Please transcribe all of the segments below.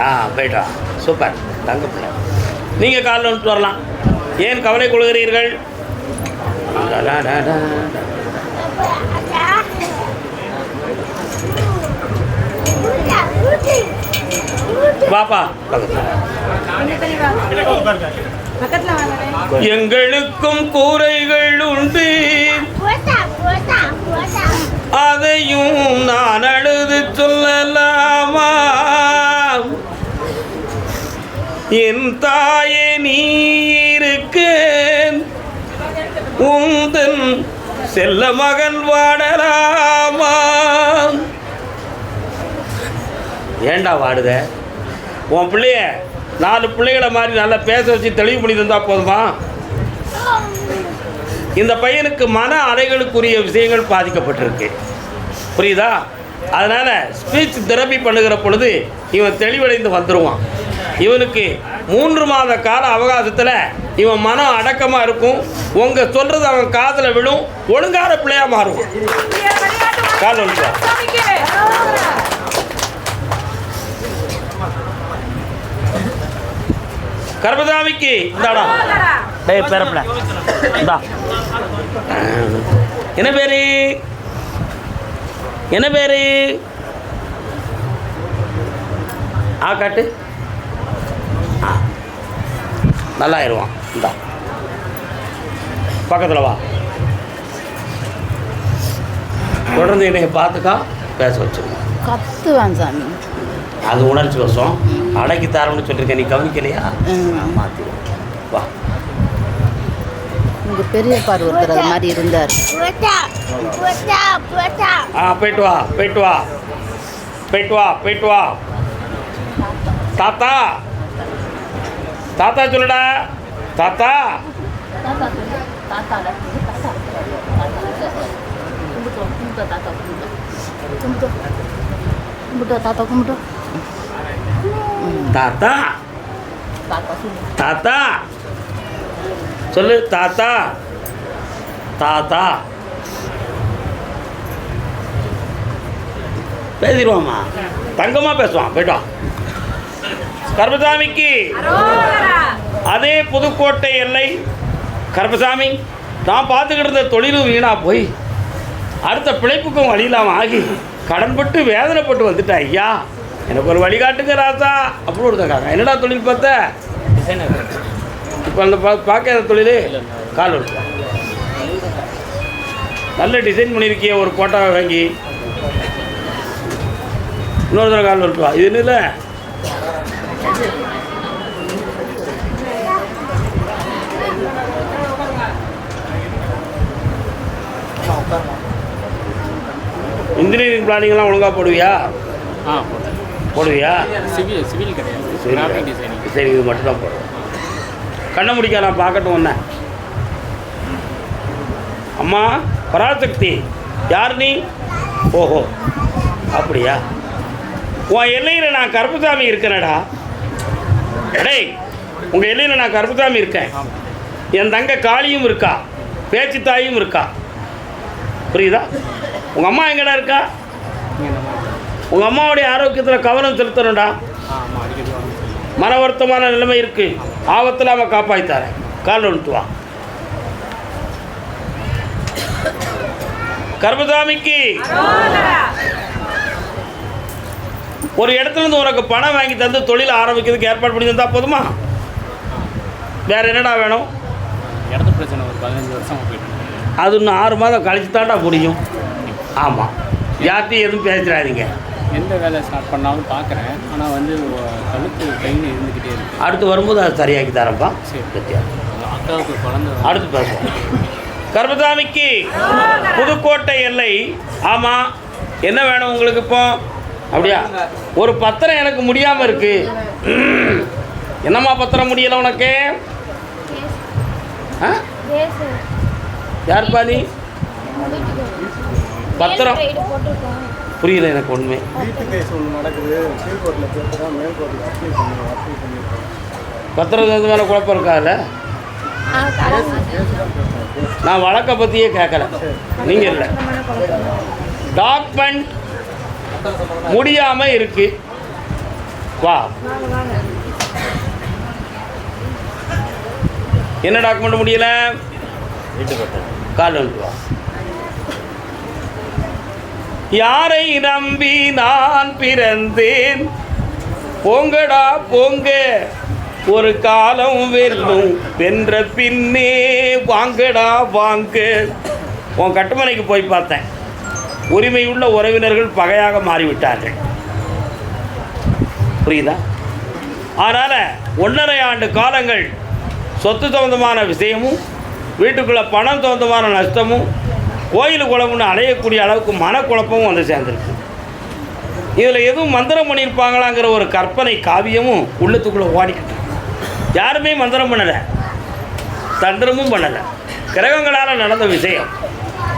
ஆ போயிட்டு வா. சூப்பர். தங்க பிள்ளை. நீங்கள் காலில் வந்துட்டு வரலாம். ஏன் கவலை கொள்கிறீர்கள்? பாப்பா வாப்பா. எங்களுக்கும் கூரைகள் உண்டு. அதையும் நான் அழுது சொல்லலாமா? என் தாயே நீ இருக்க. உந்தன் செல்ல மகன் வாடலாமா? ஏண்டா வாடுத? உன் பிள்ளைய நாலு பிள்ளைகளை மாதிரி நல்லா பேச வச்சு தெளிவு பண்ணி தந்தா போதுமா? இந்த பையனுக்கு மன அலைகளுக்குரிய விஷயங்கள் பாதிக்கப்பட்டிருக்கு. புரியுதா? அதனால் ஸ்பீச் தெரப்பி பண்ணுகிற பொழுது இவன் தெளிவடைந்து வந்துடுவான் இவனுக்கு மூன்று மாத கால அவகாசத்தில் இவன் மனம் அடக்கமாக இருக்கும். உங்கள் சொல்கிறது அவன் காதில் விழும். ஒழுங்கான பிள்ளையாக மாறுவான் கால் ஒழுங்கா கர்மசாமிக்கு இந்தாடா. டேய் பேரப்பிள்ள. இந்தா. என்ன பேரு? என்ன பேரு? ஆ காட்டு. நல்லா ஆயிடுவான் இந்தா. பக்கத்தில் வா. தொடர்ந்து என்னை பார்த்துக்கா பேச வச்சுருவோம் கத்துவான் சாமி. அது உணர்ச்சி வசம். அடக்கி தரம்னு சொல்லியிருக்கேன் நீ கவனிக்கலையா. மாற்றிடுவோம் வா. உங்க பெரியப்பார் ஒருத்தர் அது மாதிரி இருந்தார். ஆ போயிட்டு வா போயிட்டு வா. போயிட்டு வா போயிட்டு வா. தாத்தா. தாத்தா சொல்லுடா. தாத்தா. தாத்தா. கும்பிட்டோ தாத்தா. தாத்தா சொல்லு தாத்தா. சொல்லு தாத்தா. தாத்தா தங்கமாக பேசுவான். போயிட்டு வா கர்மசாமிக்கு அதே புதுக்கோட்டை எல்லை கருப்பசாமி நான் பார்த்துக்கிட்டு இருந்த தொழிலும் வீணா போய் அடுத்த பிழைப்புக்கும் வழி இல்லாமல் ஆகி கடன்பட்டு வேதனைப்பட்டு வந்துட்டேன் ஐயா. எனக்கு ஒரு வழிகாட்டுங்க ராசா. அப்படி ஒருத்தக்காங்க என்னடா தொழில் பார்த்த? இப்போ அந்த பார்க்காத தொழில் கால் நல்ல டிசைன் பண்ணியிருக்கிய ஒரு போட்டோவை வாங்கி. இன்னொரு தடவை கால் ஒழுக்கு வா இது என்ன இல்லை இன்ஜினியரிங் பிளானிங்லாம் ஒழுங்காக போடுவியா? ஆ போட்டேன் போடுவியா? சிவில் சிவில் கிடையாது. சரி இது மட்டும் தான் போடுறோம். கண்ணை முடிக்க நான் பார்க்கட்டும் ஒன்று அம்மா பராசக்தி. யார் நீ? ஓஹோ அப்படியா? உன் எல்லையில் நான் கருப்புசாமி இருக்கேனடா டேய் உங்கள் எல்லையில் நான் கருப்புசாமி இருக்கேன். என் தங்க காளியும் இருக்கா? பேச்சு தாயும் இருக்கா? புரியுதா? உங்கள் அம்மா எங்கடா இருக்கா? உங்கள் அம்மாவுடைய ஆரோக்கியத்தில் கவனம் செலுத்தணும்டா. மன வருத்தமான நிலைமை இருக்குது ஆபத்தில் அவன் காப்பாற்றித்தாரேன் கால் ஒன்று வா. கர்மசாமிக்கு ஒரு இடத்துல இருந்து உனக்கு பணம் வாங்கி தந்து தொழில் ஆரம்பிக்கிறதுக்கு ஏற்பாடு பண்ணி தந்தா போதுமா? வேற என்னடா வேணும்? இடத்து பிரச்சனை ஒரு பதினஞ்சு வருஷமாக போயிட்டு. அது இன்னும் ஆறு மாதம் கழிச்சு தாண்டா முடியும். ஆமாம் யார்ட்டையும் எதுவும் பேசிடாதீங்க. எந்த வேலை ஸ்டார்ட் பண்ணாலும் பார்க்குறேன். ஆனால் வந்து கழுத்து பெயின் இருந்துக்கிட்டே இருக்கு. அடுத்து வரும்போது அதை சரியாக்கி தரேன்ப்பா. சரி. அக்காவுக்கு குழந்தை அடுத்து பேசுவோம். கர்மசாமிக்கு புதுக்கோட்டை எல்லை. ஆமாம் என்ன வேணும் உங்களுக்கு இப்போ? அப்படியா? ஒரு பத்திரம் எனக்கு முடியாமல் இருக்கு. என்னம்மா பத்திரம் முடியலை உனக்கு? யார் பாதி நீ? பத்திரம். புரியல எனக்கு ஒன்றுமே பத்திரம் இது மேலே குழப்பம் இருக்காதுல்ல நான் வழக்கை பற்றியே கேட்கல நீங்கள் இல்லை. டாக்குமெண்ட் முடியாமல் இருக்கு. வா. என்ன டாக்குமெண்ட் முடியல? கால் வா. யாரை நம்பி நான் பிறந்தேன்? போங்கடா போங்க. ஒரு காலம் வெல்லும் வென்ற பின்னே வாங்கடா வாங்க. உன் கட்டுமனைக்கு போய் பார்த்தேன். உரிமையுள்ள உறவினர்கள் பகையாக மாறிவிட்டார்கள். புரியுதா? அதனால் ஒன்றரை ஆண்டு காலங்கள் சொத்து சம்பந்தமான விஷயமும் வீட்டுக்குள்ளே பணம் சம்பந்தமான நஷ்டமும் கோயில் குழம்புன்னு அலையக்கூடிய அளவுக்கு மனக்குழப்பமும் வந்து சேர்ந்துருக்கு. இதில் எதுவும் மந்திரம் பண்ணியிருப்பாங்களாங்கிற ஒரு கற்பனை காவியமும் உள்ளத்துக்குள்ளே ஓடிக்கிட்டு யாருமே மந்திரம் பண்ணலை. தந்திரமும் பண்ணலை. கிரகங்களால் நடந்த விஷயம்.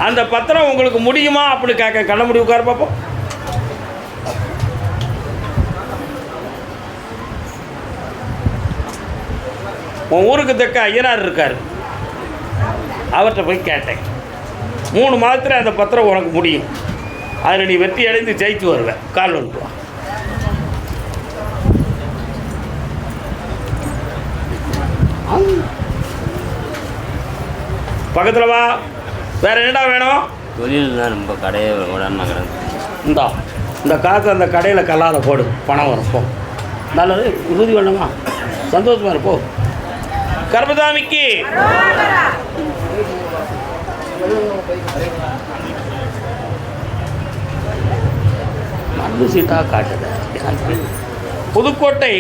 அந்த பத்திரம் உங்களுக்கு முடியுமா அப்படின்னு கேட்க கண்ண முடி உட்கார பார்ப்போம் உன் ஊருக்கு தக்க ஐயனார் இருக்கார். அவர்கிட்ட போய் கேட்டேன். மூணு மாதத்தில் அந்த பத்திரம் உனக்கு முடியும். அதில் நீ வெற்றி அடைந்து ஜெயித்து வருவேன் கால் வந்து பக்கத்தில் வா. வேற என்னடா வேணும்? தொழில் தான் ரொம்ப கடையை விடாமக்கிறேன் இந்தா இந்த காசு அந்த கடையில் கல்லாத போடு. பணம் வரும் போ. நல்லது உறுதி வேணுமா சந்தோஷமா இரு, போ. கர்மசாமிக்கு மருந்து சீட்டாக காட்டுது. புதுக்கோட்டை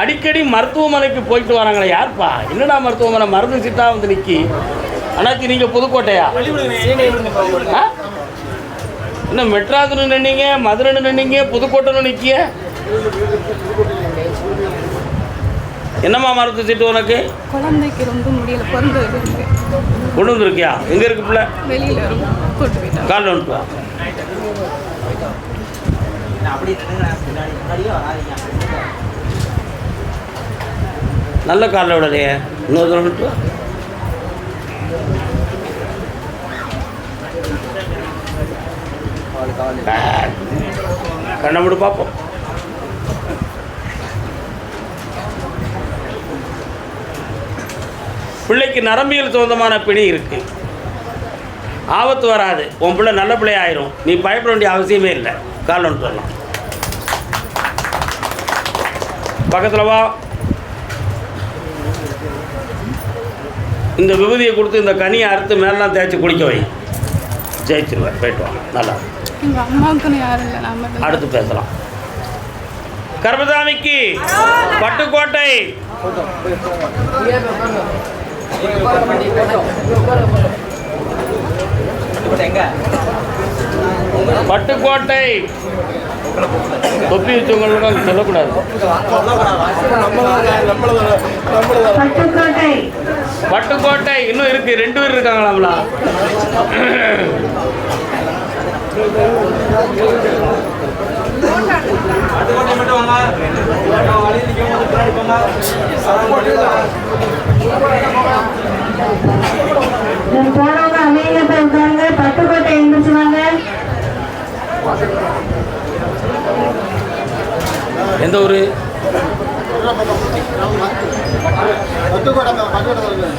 அடிக்கடி மருத்துவமனைக்கு போயிட்டு வராங்களே யார்ப்பா? என்னடா மருத்துவமனை? மருந்து சீட்டாக வந்து நிற்கி அண்ணாச்சி நீங்கள் புதுக்கோட்டையா? என்ன மெட்ராஸ்னு நின்னீங்க மதுரைன்னு நின்னீங்க புதுக்கோட்டைன்னு நிற்கிய என்னம்மா மருத்துவ சீட்டு உனக்கு? குழந்தைக்கு ரொம்ப முடியல பிறந்து கொண்டு வந்துருக்கியா? எங்கே இருக்கு பிள்ளை? வெளியில கூட்டு போயிட்டாங்க காலில் வந்துட்டு வா. நல்ல காலில் விடலையே. இன்னொரு தடவை நாலு காலு கண்ணை மூடு பார்ப்போம். பிள்ளைக்கு நரம்பியல் சொந்தமான பிணி இருக்கு. ஆபத்து வராது. உன் பிள்ளை நல்ல பிள்ளை ஆயிரும் நீ பயப்பட வேண்டிய அவசியமே இல்லை. கால் ஒன்று சொல்லலாம் பக்கத்தில் வா. இந்த விபதியை கொடுத்து இந்த கனியை அறுத்து மேலாம் தேய்ச்சி குளிக்க வை. ஜெயிச்சிருவேன். போயிட்டு வாங்க. நல்லா. அம்மாவுக்குன்னு யாரும் இல்லை அடுத்து பேசலாம். கர்மசாமிக்கு பட்டுக்கோட்டை. பட்டுக்கோட்டை. தொப்பி வச்சவங்களுக்கு சொல்லக்கூடாது. பட்டுக்கோட்டை. இன்னும் இருக்கு ரெண்டு பேர் இருக்காங்களாம்லா. போனவங்க அமைதியா போய் உட்காருங்க பட்டுக்கோட்டை எழுந்திரிச்சு வாங்க எந்த ஊர் பட்டுக்கோட்டை பட்டுக்கோட்டை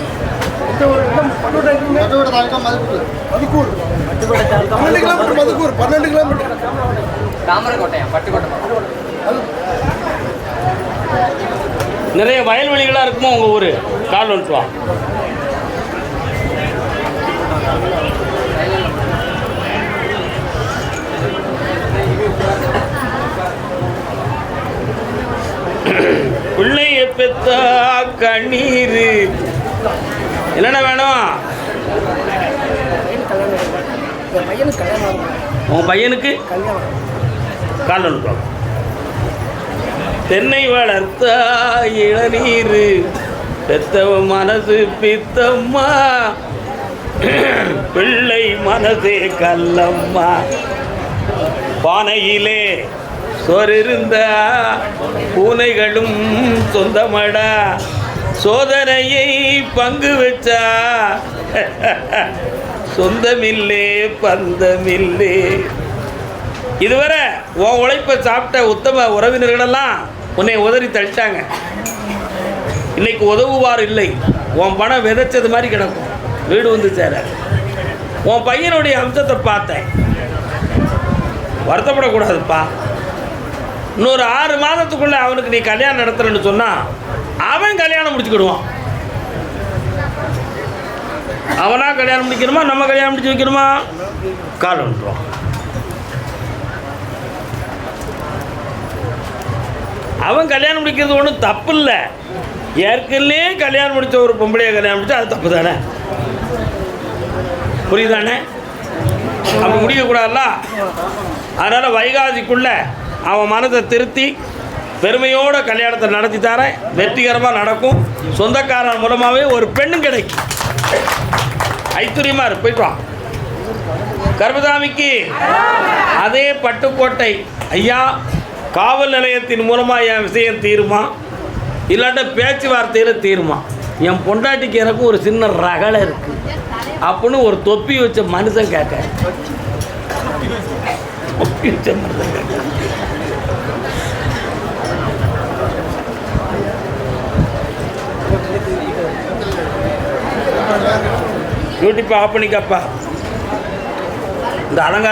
பட்டுக்கோட்டை தாலுக்கா மதுக்கூர் மதுக்கூர் பன்னெண்டு கிலோமீட்டர் மதுக்கூர் பன்னெண்டு கிலோமீட்டர். தாமரக்கோட்டையா? பட்டுக்கோட்டை நிறைய வயல்வெளிகளாக இருக்குமோ உங்கள் ஊர்? கால் வந்துட்டு வா. பிள்ளைய பெத்தா கண்ணீர். என்னென்ன வேணும்? உன் பையனுக்கு? கால் வந்துட்டு வா தென்னை வளர்த்த இளநீர். பெத்தவ மனசு பித்தம்மா. பிள்ளை மனசே கல்லம்மா. பானையிலே சொரிருந்தா பூனைகளும் சொந்தமடா. சோதனையை பங்கு வச்சா. சொந்தமில்லே பந்தமில்லே. இதுவரை உன் உழைப்பை சாப்பிட்ட உத்தம உறவினர்களெல்லாம் உன்னை உதறி தள்ளிட்டாங்க. இன்னைக்கு உதவுவார் இல்லை. உன் பணம் விதைச்சது மாதிரி கிடக்கும். வீடு வந்து சேர உன் பையனுடைய அம்சத்தை பார்த்தேன். வருத்தப்படக்கூடாதுப்பா. இன்னொரு ஆறு மாதத்துக்குள்ளே அவனுக்கு நீ கல்யாணம் நடத்துறன்னு சொன்னால் அவன் கல்யாணம் முடிச்சுக்கிடுவான். அவனா கல்யாணம் முடிக்கணுமா? நம்ம கல்யாணம் முடிச்சு வைக்கணுமா? கால் வந்துடுவான் அவன் கல்யாணம் முடிக்கிறது ஒன்றும் தப்பு இல்லை ஏற்கனவே கல்யாணம் முடித்த ஒரு பொம்பளையை கல்யாணம் முடிச்சா அது தப்பு தானே? புரியுதானே? அவன் முடிக்கக்கூடாதுல்ல அதனால் வைகாசிக்குள்ள அவன் மனதை திருத்தி பெருமையோட கல்யாணத்தை நடத்தி தரேன். வெற்றிகரமாக நடக்கும். சொந்தக்காரன் மூலமாகவே ஒரு பெண்ணும் கிடைக்கும். ஐத்துரியமாக இரு போயிட்டு வா. அதே பட்டுக்கோட்டை. ஐயா காவல் நிலையத்தின் மூலமாக என் விஷயம் தீருமா? இல்லாட்ட பேச்சுவார்த்தையில் தீருமா? என் பொண்டாட்டிக்கு எனக்கு ஒரு சின்ன ரகலை இருக்கு. அப்படின்னு ஒரு தொப்பி வச்ச மனுஷன் கேட்க. தொப்பி வச்ச மனுஷன் கேட்க. யூடியூப் ஆஃப் பண்ணிக்கப்பா இந்த அலங்காரம்